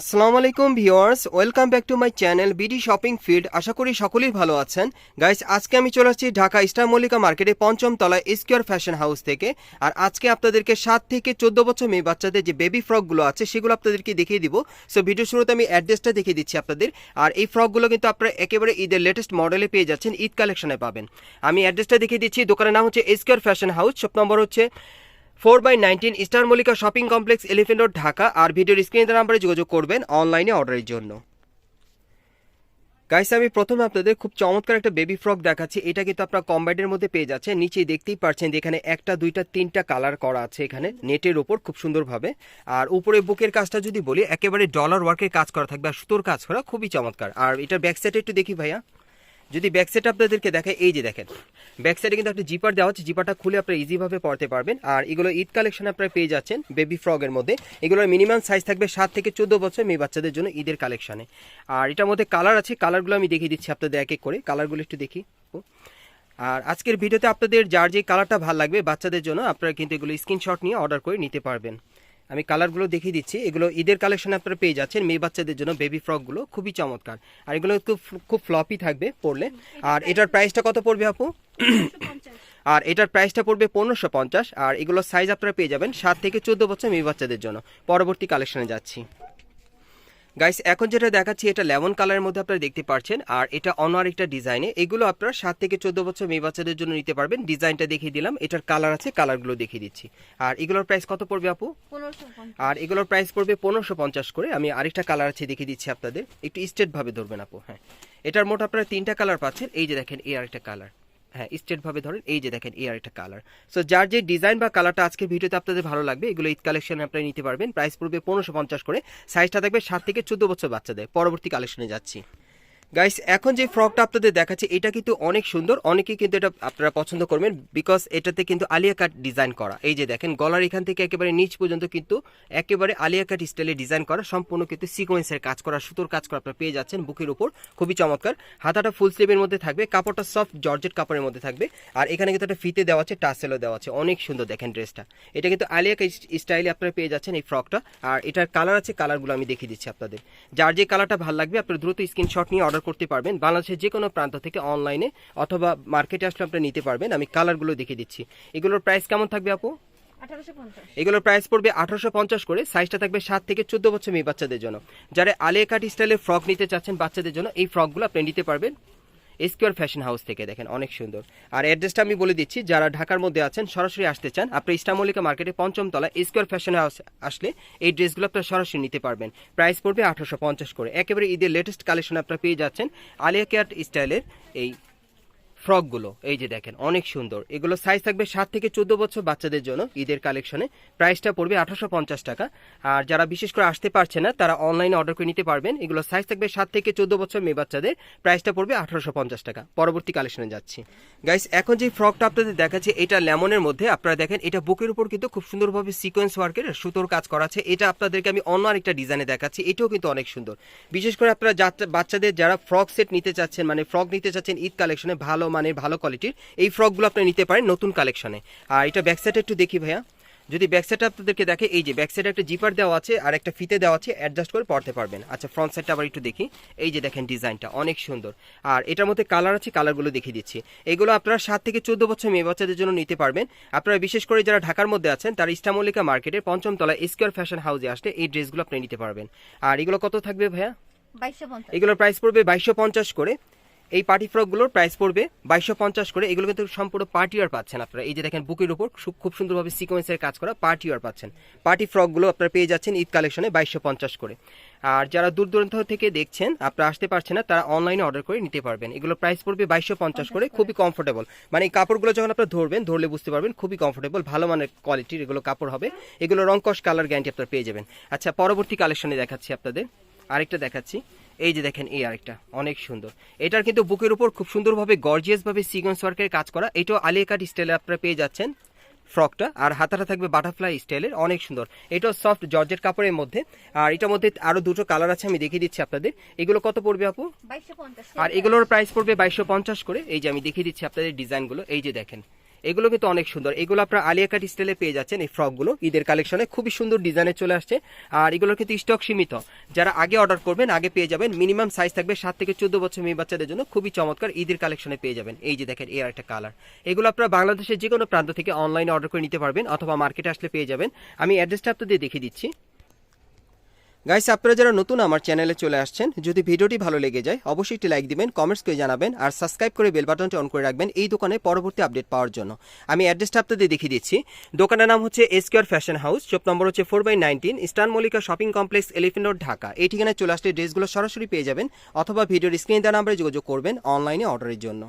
আসসালামু আলাইকুম viewers, welcome back to my channel BD shopping field আশা করি সকলেই ভালো আছেন। গাইস, আজকে আমি চলে আসছি ঢাকা স্টার মল্লিকা মার্কেটে পঞ্চম তলায় স্কোয়ার ফ্যাশন হাউস থেকে। আর আজকে আপনাদেরকে সাত থেকে চোদ্দ বছর মেয়ে বাচ্চাদের যে বেবি ফ্রকগুলো আছে, সেগুলো আপনাদেরকে দেখিয়ে দিব। সো ভিডিও শুরুতে আমি অ্যাড্রেসটা দেখিয়ে দিচ্ছি আপনাদের। আর এই ফ্রকগুলো কিন্তু আপনারা একেবারে ঈদের লেটেস্ট মডেলে পেয়ে যাচ্ছেন, ঈদ কালেকশনে পাবেন। আমি অ্যাড্রেসটা দেখিয়ে দিচ্ছি, দোকানের নাম হচ্ছে square fashion house shop number হচ্ছে four by nineteen star Mallika shopping complex, elephant road, Dhaka. আর ভিডিওর স্ক্রিনের নাম্বারে যোগাযোগ করবেন অনলাইনে অর্ডারের জন্য। গাইস, আমি প্রথমে আপনাদের খুব চমৎকার একটা বেবি ফ্রক দেখাচ্ছি। এটা কিন্তু আপনার কম্বাইডের মধ্যে পেয়ে যাচ্ছে নিচেই দেখতেই পাচ্ছেন যে এখানে একটা, দুইটা, তিনটা কালার করা আছে এখানে, নেটের ওপর, খুব সুন্দরভাবে। আর উপরে বুকের কাজটা যদি বলি, একেবারে ডলার ওয়ার্কের কাজ করা থাকবে আর সুতোর কাজ করা খুবই চমৎকার। আর এটার ব্যাক সাইডে একটু দেখি ভাইয়া। যদি ব্যাক সাইড আপনাদেরকে দেখায় এই যে দেখেন। ব্যাক সাইডে কিন্তু একটা জিপার দেওয়া আছে জিপারটা খুলে আপনারা ইজিভাবে পড়তে পারবেন। আর এগুলো ঈদ কালেকশন আপনারা পেয়ে যাচ্ছেন বেবি ফ্রগের মধ্যে। এগুলোর মিনিমাম সাইজ থাকবে সাত থেকে চোদ্দ বছর মেয়ে বাচ্চাদের জন্য ঈদের কালেকশনে আর এটার মধ্যে কালার আছে কালারগুলো আমি দেখিয়ে দিচ্ছি আপনাদের এক এক করে। কালারগুলো একটু দেখি। আর আজকের ভিডিওতে আপনাদের যার যে কালারটা ভালো লাগবে বাচ্চাদের জন্য, আপনারা কিন্তু এগুলো স্ক্রিনশট নিয়ে অর্ডার করে নিতে পারবেন। আমি কালারগুলো দেখিয়ে দিচ্ছি। এগুলো ঈদের কালেকশন আপনারা পেয়ে যাচ্ছেন মেয়ে বাচ্চাদের জন্য বেবি ফ্রকগুলো খুবই চমৎকার। আর এগুলো খুব খুব ফ্লপি থাকবে পরলে। আর এটার প্রাইসটা কত পড়বে আপু? আর এটার প্রাইসটা পড়বে পনেরোশো পঞ্চাশ। আর এগুলো সাইজ আপনারা পেয়ে যাবেন সাত থেকে চোদ্দ বছর মেয়ে বাচ্চাদের জন্য। পরবর্তী কালেকশনে যাচ্ছি। গাইস এখন যেটা দেখাচ্ছি এটা লেমন কালারের মধ্যে আপনারা দেখতে পাচ্ছেন আর এটা অন্য আরেকটা ডিজাইনে। এগুলো আপনারা সাত থেকে চোদ্দ বছর মেয়ে বাচ্চাদের জন্য নিতে পারবেন। ডিজাইনটা দেখিয়ে দিলাম এটার কালার আছে কালারগুলো দেখিয়ে দিচ্ছি। আর এগুলোর প্রাইস কত পড়বে আপু? আর এগুলোর প্রাইস পড়বে পনেরোশো পঞ্চাশ করে। আমি আরেকটা কালার আছে দেখিয়ে দিচ্ছি আপনাদের। একটু স্ট্রেট ভাবে ধরবেন আপু হ্যাঁ। এটার মোট আপনারা তিনটা কালার পাচ্ছেন। এই যে দেখেন এই আরেকটা কালার। হ্যাঁ স্টেট ভাবে ধরেন, এই যে দেখেন, এই আরেকটা কালার সো যার যে ডিজাইন বা কালারটা আজকে ভিডিওতে আপনাদের ভালো লাগবে, এগুলো ঈদ কালেকশনে আপনারা নিতে পারবেন। প্রাইস পড়বে পনেরোশো পঞ্চাশ করে। সাইজটা থাকবে সাত থেকে চোদ্দ বছর বাচ্চাদের। পরবর্তী কালেকশনে যাচ্ছি। গাইস এখন যে ফ্রকটা আপনাদের দেখাচ্ছে, এটা কিন্তু অনেক সুন্দর। অনেকেই কিন্তু এটা আপনারা পছন্দ করবেন বিকজ এটাতে কিন্তু আলিয়া কাট ডিজাইন করা। এই যে দেখেন, গলার এখান থেকে একেবারে নিচ পর্যন্ত কিন্তু একেবারে আলিয়া কাট স্টাইলে ডিজাইন করা। সম্পূর্ণ কিন্তু সিকোয়েন্সের কাজ করা, সুতোর কাজ করা আপনারা পেয়ে যাচ্ছেন বুকের উপর। খুবই চমৎকার। হাতাটা ফুল স্লিভের মধ্যে থাকবে, কাপড়টা সফট জর্জেট কাপড়ের মধ্যে থাকবে। আর এখানে কিন্তু একটা ফিতে দেওয়া আছে টাসেলও দেওয়া আছে। অনেক সুন্দর দেখেন ড্রেসটা এটা কিন্তু আলিয়া কাট স্টাইলে আপনারা পেয়ে যাচ্ছেন এই ফ্রকটা আর এটার কালার আছে কালারগুলো আমি দেখিয়ে দিচ্ছি আপনাদের। যার যে কালারটা ভালো লাগবে, আপনারা দ্রুত স্ক্রিনশট নিয়ে অর্ডার করতে পারবেন। বাংলাদেশের যে কোনো প্রান্ত থেকে অনলাইনে অথবা মার্কেটে আসলে আপনারা নিতে পারবেন। আমি কালারগুলো দেখিয়ে দিচ্ছি। এগুলোর প্রাইস কেমন থাকবে আপু? এগুলোর প্রাইস পড়বে আঠারোশো পঞ্চাশ করে। সাইজটা থাকবে সাত থেকে চোদ্দ বছর মেয়ে বাচ্চাদের জন্য। যারা আলিয়া কাট স্টাইলের ফ্রক নিতে চাচ্ছেন বাচ্চাদের জন্য এই ফ্রকগুলো আপনি নিতে পারবেন। স্কোয়ার ফ্যাশন হাউস থেকে দেখেন, অনেক সুন্দর। আর অ্যাড্রেসটা আমি বলে দিচ্ছি, যারা ঢাকার মধ্যে আছেন, সরাসরি আসতে চান, আপনি ইস্টামলিকা মার্কেটে পঞ্চম তলা স্কোয়ার ফ্যাশন হাউস আসলে এই ড্রেসগুলো আপনারা সরাসরি নিতে পারবেন। প্রাইস পড়বে আঠারোশো পঞ্চাশ করে। একেবারে ঈদের লেটেস্ট কালেকশন আপনারা পেয়ে যাচ্ছেন, আলিয়া কেয়ার স্টাইলের এই ফ্রকগুলো, এই যে দেখেন, অনেক সুন্দর। এগুলো সাইজ থাকবে সাত থেকে চোদ্দ বছর বাচ্চাদের জন্য। ঈদের কালেকশনে প্রাইসটা পড়বে আঠারোশো পঞ্চাশ টাকা। আর যারা বিশেষ করে আসতে পারছে না, তারা অনলাইনে অর্ডার করে নিতে পারবেন। এগুলো সাইজ থাকবে সাত থেকে চোদ্দ বছর মেয়ে বাচ্চাদের। প্রাইসটা পড়বে আঠারোশো পঞ্চাশ টাকা। পরবর্তী কালেকশনে যাচ্ছি। গাইস এখন যে ফ্রকটা আপনাদের দেখাচ্ছি, এটা লেমনের মধ্যে। আপনারা দেখেন, এটা বুকের উপর কিন্তু খুব সুন্দরভাবে সিকোয়েন্স ওয়ার্কের সুতোর কাজ করা আছে। এটা আপনাদেরকে আমি অন্য আরেকটা ডিজাইনে দেখাচ্ছি। এটাও কিন্তু অনেক সুন্দর। বিশেষ করে আপনারা বাচ্চাদের যারা ফ্রক সেট নিতে চাচ্ছেন মানে ফ্রক নিতে চাচ্ছেন ঈদ কালেকশনে ভালো মানের ভালো কোয়ালিটির এই ফ্রকগুলো আপনি নিতে পারেন নতুন কালেকশনে আর এটা ব্যাক সাইডে একটু দেখি ভাইয়া। যদি ব্যাক সাইডটা আপনাদেরকে দেখে এই যে ব্যাক সাইডে একটা জিপার দেওয়া আছে আর একটা ফিতে দেওয়া আছে অ্যাডজাস্ট করে পড়তে পারবেন। আচ্ছা ফ্রন্ট সাইডটা আবার একটু দেখি। এই যে দেখেন ডিজাইনটা অনেক সুন্দর। আর এটার মধ্যে কালার আছে কালারগুলো দেখিয়ে দিচ্ছি। এগুলো আপনারা সাত থেকে চোদ্দ বছর মেয়ে বাচ্চাদের জন্য নিতে পারবেন। আপনারা বিশেষ করে যারা ঢাকার মধ্যে আছেন তারা ইস্টামল্লিকা মার্কেটের পঞ্চম তলায় স্কোয়ার ফ্যাশন হাউসে আসলে এই ড্রেসগুলো আপনি নিতে পারবেন। আর এগুলো কত থাকবে ভাইয়া? এগুলোর প্রাইস পড়বে বাইশশো পঞ্চাশ করে। এই পার্টি ফ্রকগুলোর প্রাইস পড়বে বাইশশো পঞ্চাশ করে। এগুলো কিন্তু সম্পূর্ণ পার্টি ওয়ার পাচ্ছেন আপনারা। এই যে দেখেন বুকের উপর খুব সুন্দরভাবে সিকোয়েন্সের কাজ করা পার্টি ওয়ার পাচ্ছেন। পার্টি ফ্রকগুলো আপনারা পেয়ে যাচ্ছেন ঈদ কালেকশনে বাইশশো পঞ্চাশ করে। আর যারা দূর দূরান্ত থেকে দেখছেন, আপনারা আসতে পারছেন না, তারা অনলাইনে অর্ডার করে নিতে পারবেন। এগুলো প্রাইস পড়বে বাইশশো পঞ্চাশ করে, খুবই কমফোর্টেবল মানে এই কাপড়গুলো যখন আপনারা ধরবেন, ধরলে বুঝতে পারবেন খুবই কমফোর্টেবল ভালো মানের কোয়ালিটির এগুলো কাপড় হবে। এগুলো রংকশ কালার গ্যারান্টি আপনারা পেয়ে যাবেন। আচ্ছা পরবর্তী কালেকশনে দেখাচ্ছি আপনাদের। আরেকটা দেখাচ্ছি। এই যে দেখেন এই আরেকটা অনেক সুন্দর। এটার কিন্তু বুকের উপর খুব সুন্দরভাবে গর্জিয়াস ভাবে সিকোয়েন্স ওয়ার্কের কাজ করা। এটাও আলিয়া কাট স্টাইলে আপনারা পেয়ে যাচ্ছেন ফ্রকটা আর হাতাটা থাকবে বাটারফ্লাই স্টাইলের অনেক সুন্দর। এটাও সফট জর্জেট কাপড়ের মধ্যে। আর এটার মধ্যে আরও দুটো কালার আছে আমি দেখিয়ে দিচ্ছি আপনাদের। এগুলো কত পড়বে আপু? আর এগুলোর প্রাইস পড়বে বাইশশো পঞ্চাশ করে। এই যে আমি দেখিয়ে দিচ্ছি আপনাদের ডিজাইনগুলো এই যে দেখেন এগুলো কিন্তু অনেক সুন্দর। এগুলো আপনার আলিয়া কাট স্টাইলে পেয়ে যাচ্ছেন এই ফ্রকগুলো ঈদের কালেকশনে খুবই সুন্দর ডিজাইনে চলে আসছে। আর এগুলোর কিন্তু স্টক সীমিত। যারা আগে অর্ডার করবেন, আগে পেয়ে যাবেন। মিনিমাম সাইজ থাকবে সাত থেকে চোদ্দ বছর মেয়ে বাচ্চাদের জন্য। খুবই চমৎকার ঈদের কালেকশনে পেয়ে যাবেন। এই যে দেখেন এর একটা কালার এগুলো আপনারা বাংলাদেশের যে কোনো প্রান্ত থেকে অনলাইনে অর্ডার করে নিতে পারবেন অথবা মার্কেটে আসলে পেয়ে যাবেন। আমি অ্যাড্রেসটা আপনাদের দেখিয়ে দিচ্ছি। গাইস, আপনারা যারা নতুন আমার চ্যানেলে চলে আসছেন, যদি ভিডিওটি ভালো লেগে যায়, অবশ্যই একটি লাইক দিবেন কমেন্টস করে জানাবেন, আর সাবস্ক্রাইব করে বেল বাটনটি অন করে রাখবেন এই দোকানে পরবর্তী আপডেট পাওয়ার জন্য। আমি অ্যাড্রেসটা আপনাদের দেখিয়ে দিচ্ছি। দোকানের নাম হচ্ছে square fashion house shop number হচ্ছে four by nineteen eastern Mallika shopping complex elephant road Dhaka এই ঠিকানায় চলে আসলে ড্রেসগুলো সরাসরি পেয়ে যাবেন, অথবা ভিডিওর স্ক্রিন দেওয়া নাম্বারে যোগাযোগ করবেন অনলাইনে অর্ডারের জন্য।